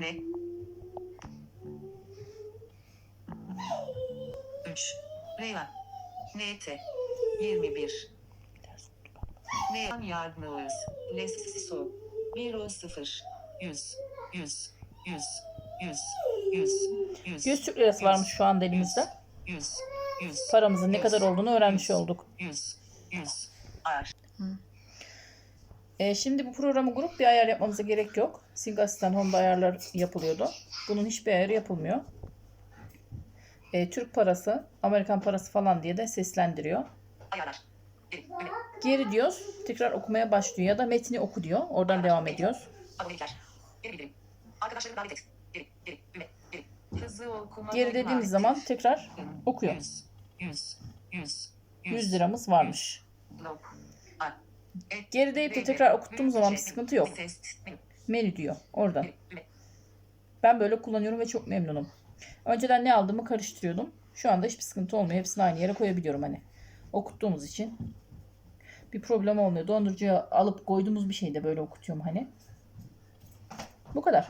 Ne? 3. Reya. NT. 21. Ne yardımımız? Lesso. 1 o 0. 100. 100. 100. 100. 100. 100. 100 Türk lirası varmış şu anda elimizde. 100. 100. Paramızın ne kadar olduğunu öğrenmiş olduk. 100. 100. Ayar. E, şimdi bu programı grup bir ayar yapmamıza gerek yok. Singas'tan Honda ayarlar yapılıyordu. Bunun hiçbir ayarı yapılmıyor. E, Türk parası, Amerikan parası falan diye de seslendiriyor. Ayarlar. Geri diyoruz. Tekrar okumaya başlıyor ya da metni oku diyor. Oradan devam ediyoruz. Abonelikler. Geri bildirim. Davet et. Geri, dediğimiz zaman tekrar okuyor. 100, 100, 100, liramız varmış. Geri deyip de tekrar okuttuğumuz zaman bir Şey, sıkıntı yok. Menü. Diyor orada. Ben böyle kullanıyorum ve çok memnunum. Önceden ne aldığımı karıştırıyordum. Şu anda hiçbir sıkıntı olmuyor. Hepsini aynı yere koyabiliyorum hani. Okuttuğumuz için bir problem olmuyor. Dondurucuya alıp koyduğumuz bir şeyde böyle okutuyorum hani. Bu kadar.